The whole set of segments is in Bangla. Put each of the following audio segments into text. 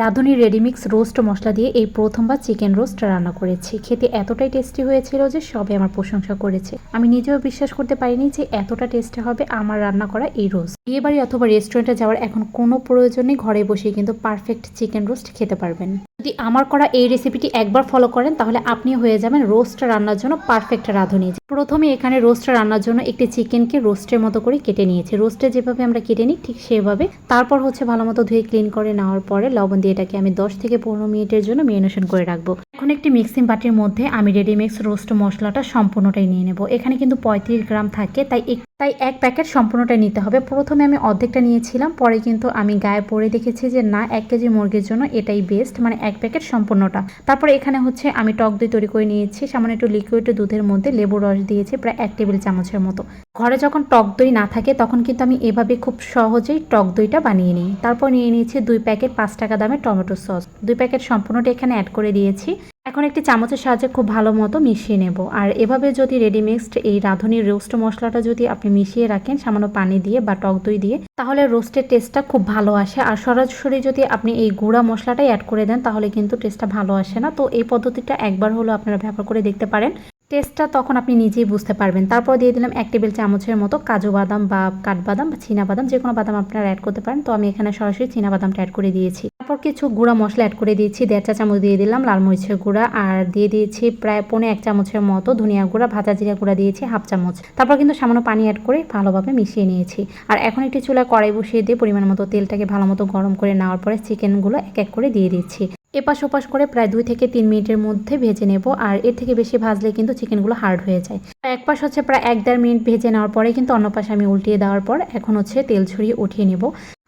রাঁধুনি রেডিমিক্স রোস্ট মশলা দিয়ে এই প্রথমবার চিকেন রোস্ট রান্না করেছি। খেতে এতটাই টেস্টি হয়েছিল যে সবে আমার প্রশংসা করেছে। আমি নিজেও বিশ্বাস করতে পারিনি যে এতটা টেস্টি হবে আমার রান্না করা এই রোস্ট। বিয়ে বাড়ি অথবা রেস্টুরেন্টে যাওয়ার এখন কোনো প্রয়োজন ঘরে বসে কিন্তু পারফেক্ট চিকেন রোস্ট খেতে পারবেন। যদি আমার করা এই রেসিপিটি একবার ফলো করেন, তাহলে আপনি হয়ে যাবেন রোস্ট রান্নার জন্য পারফেক্ট রাঁধুনি। প্রথমে এখানে রোস্ট রান্নার জন্য একটি চিকেনকে রোস্টের মতো করে কেটে নিয়েছি। রোস্টে যেভাবে আমরা কেটে নিই, ঠিক সেভাবে। তারপর হচ্ছে ভালো মতো ধুয়ে ক্লিন করে নেওয়ার পরে লবণ দিয়ে এটাকে আমি দশ থেকে পনেরো মিনিটের জন্য মেরিনেশন করে রাখব। এখন একটি মিক্সিং বাটির মধ্যে আমি রেডিমিক্স রোস্ট মশলাটা সম্পূর্ণটাই নিয়ে নেব। এখানে কিন্তু পঁয়ত্রিশ গ্রাম থাকে, তাই তাই এক প্যাকেট সম্পূর্ণটাই নিতে হবে। প্রথমে আমি অর্ধেকটা নিয়েছিলাম, পরে কিন্তু আমি গায়ে পরে দেখেছি যে না, এক কেজি মুরগির জন্য এটাই বেস্ট মানে এক প্যাকেট সম্পূর্ণটা। তারপরে এখানে হচ্ছে আমি টক দই তৈরি করে নিয়েছি, সামান্য একটু লিকুইড দুধের মধ্যে লেবু রস দিয়েছি, প্রায় এক টেবিল চামচের মতো। ঘরে যখন টক দই না থাকে, তখন কিন্তু আমি এভাবে খুব সহজেই টক দইটা বানিয়ে নিই। তারপর নিয়ে নিয়েছি দুই প্যাকেট পাঁচ টাকা দামের টমেটো সস। দুই প্যাকেট সম্পূর্ণটা এখানে অ্যাড করে দিয়েছি। এখন একটি চামচের সাহায্যে খুব ভালো মতো মিশিয়ে নেব। আর এভাবে যদি রেডিমিক্সড এই রাঁধুনির রোস্ট মশলাটা যদি আপনি মিশিয়ে রাখেন, সামান্য পানি দিয়ে বা টক দই দিয়ে, তাহলে রোস্টের টেস্টটা খুব ভালো আসে। আর সরাসরি যদি আপনি এই গুঁড়া মশলাটাই অ্যাড করে দেন, তাহলে কিন্তু টেস্টটা ভালো আসে না। তো এই পদ্ধতিটা একবার হলো আপনারা ব্যবহার করে দেখতে পারেন। টেস্টটা তখন আপনি নিজেই বুঝতে পারবেন। তারপর দিয়ে দিলাম এক টেবিল চামচের মতো কাজু বাদাম বা কাঠবাদাম বা বাদাম যে কোনো বাদাম আপনারা অ্যাড করতে পারেন। তো আমি এখানে সরাসরি বাদামটা অ্যাড করে দিয়েছি। তারপর কিছু গুঁড়া মশলা অ্যাড করে দিয়েছি, দেড় চা চামচ দিয়ে দিলাম লাল মরিচের গুঁড়া, আর দিয়ে দিয়েছি প্রায় পৌনে এক চামচের মতো ধনিয়া গুঁড়া, ভাজা জিরা গুঁড়া দিয়েছি হাফ চামচ। তারপর কিন্তু সামান্য পানি অ্যাড করে ভালোভাবে মিশিয়ে নিয়েছি। আর এখন একটি চুলায় কড়াই বসিয়ে দিয়ে পরিমাণ মতো তেলটাকে ভালো মতো গরম করে নেওয়ার পরে চিকেনগুলো এক এক করে দিয়ে দিচ্ছি। এপাশ ওপাশ করে প্রায় দুই থেকে তিন মিনিটের মধ্যে ভেজে নেব, আর এর থেকে বেশি ভাজলে কিন্তু চিকেনগুলো হার্ড হয়ে যায়। এক পাশ হচ্ছে প্রায় এক দেড় মিনিট ভেজে নেওয়ার পরে কিন্তু অন্য পাশে আমি উল্টিয়ে দেওয়ার পর এখন হচ্ছে তেল ছড়িয়ে উঠিয়ে নেব।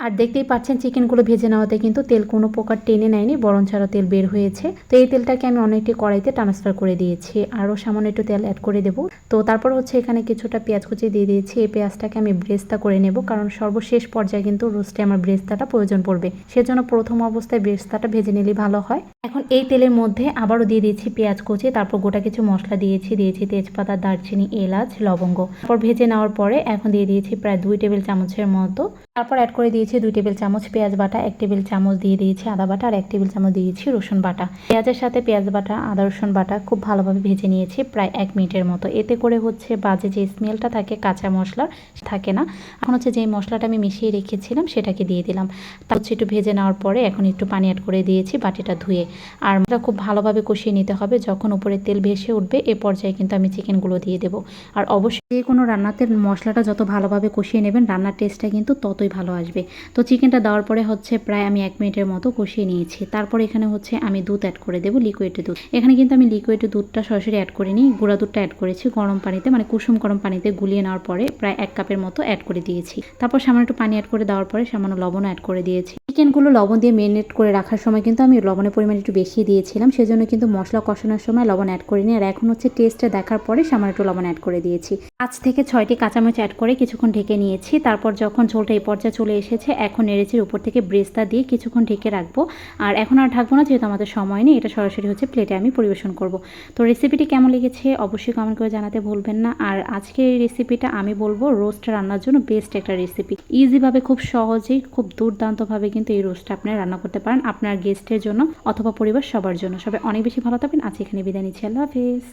আর দেখতেই পাচ্ছেন চিকেনগুলো ভেজে নেওয়াতে কিন্তু তেল কোনো প্রকার টেনে নেয়নি বরং ছাড়া তেল বের হয়েছে। তো এই তেলটাকে আমি অনেকটি কড়াইতে ট্রান্সফার করে দিয়েছি। আরও সামান্য একটু তেল অ্যাড করে দেবো। তো তারপর হচ্ছে এখানে কিছুটা পেঁয়াজ কুচি দিয়ে দিয়েছি। এই পেঁয়াজটাকে আমি ব্রেস্তা করে নেব, কারণ সর্বশেষ পর্যায়ে কিন্তু রোস্টে আমার ব্রেস্তাটা প্রয়োজন পড়বে। সেজন্য প্রথম অবস্থায় ব্রেস্তাটা ভেজে নিলে ভালো হয়। এখন এই তেলের মধ্যে আবারও দিয়ে দিয়েছি পেঁয়াজ কুচি, তারপর গোটা কিছু মশলা দিয়েছি। দিয়েছি তেজপাতা, দারচিনি এলাচ, লবঙ্গ। তারপর ভেজে নেওয়ার পরে এখন দিয়ে দিয়েছি প্রায় দুই টেবিল চামচের মতো। তারপর অ্যাড করে দিয়েছি দুই টেবিল চামচ পেঁয়াজ বাটা, এক টেবিল চামচ দিয়ে দিয়েছি আদা বাটা আর এক টেবিল চামচ দিয়েছি রসুন বাটা। পেঁয়াজের সাথে পেঁয়াজ বাটা, আদা, রসুন বাটা খুব ভালোভাবে ভেজে নিয়েছি প্রায় এক মিনিটের মতো। এতে করে হচ্ছে বাজে যে স্মেলটা থাকে কাঁচা মশলার থাকে না। এখন হচ্ছে যে মশলাটা আমি মিশিয়ে রেখেছিলাম সেটাকে দিয়ে দিলাম। তার হচ্ছে একটু ভেজে নেওয়ার পরে এখন একটু পানি অ্যাড করে দিয়েছি বাটিটা ধুয়ে। আর খুব ভালোভাবে কষিয়ে নিতে হবে যখন উপরে তেল ভেসে উঠবে এ পর্যায়ে কিন্তু আমি চিকেনগুলো দিয়ে দেবো। আর অবশ্যই যে কোনো রান্নাতে মশলাটা যত ভালোভাবে কষিয়ে নেবেন, রান্নার টেস্টটা কিন্তু ততই ভালো আসবে। তো চিকেনটা দেওয়ার পরে হচ্ছে প্রায় আমি এক মিনিটের মতো কষিয়ে নিয়েছি। তারপর এখানে হচ্ছে আমি দুধ অ্যাড করে দেবো লিকুইড দুধ। এখানে কিন্তু আমি লিকুইড দুধটা সরাসরি অ্যাড করিনি, গুঁড়া দুধটা অ্যাড করেছি গরম পানিতে মানে কুসুম গরম পানিতে গুলিয়ে নেওয়ার পরে প্রায় এক কাপের মতো অ্যাড করে দিয়েছি। তারপর সামান্য একটু পানি অ্যাড করে দেওয়ার পরে সামান্য লবণ অ্যাড করে দিয়েছি। চিকেনগুলো লবণ দিয়ে মেরিনেট করে রাখার সময় কিন্তু আমি লবণের পরিমাণ একটু বেশি দিয়েছিলাম। সেজন্য কিন্তু মশলা কষানোর সময় লবণ অ্যাড করিনি। আর এখন হচ্ছে টেস্টে দেখার পরে সামান্য একটু লবণ অ্যাড করে দিয়েছি। পাঁচ থেকে ছয়টি কাঁচামরিচ অ্যাড করে কিছুক্ষণ ঢেকে নিয়েছি। তারপর যখন ঝোলটা এই পর্যায়ে চলে এসেছে, এখন নেড়েচির উপর থেকে ব্রেস্তা দিয়ে কিছুক্ষণ ঢেকে রাখব। আর এখন আর ঢাকবো না, যেহেতু আমাদের সময় নেই, এটা সরাসরি হচ্ছে প্লেটে আমি পরিবেশন করব। তো রেসিপিটি কেমন লেগেছে অবশ্যই কমেন্ট করে জানাতে ভুলবেন না। আর আজকের এই রেসিপিটা আমি বলব রোস্ট রান্নার জন্য বেস্ট একটা রেসিপি ইজিভাবে খুব সহজেই, খুব দুর্দান্তভাবে কিন্তু এই রোস্টটা আপনারা রান্না করতে পারেন আপনার গেস্টের জন্য অথবা পরিবার সবার জন্য। সবাই অনেক বেশি ভালো থাকবেন। আজ এখানে বিদায় নিচ্ছি। আল্লাহ হাফেজ।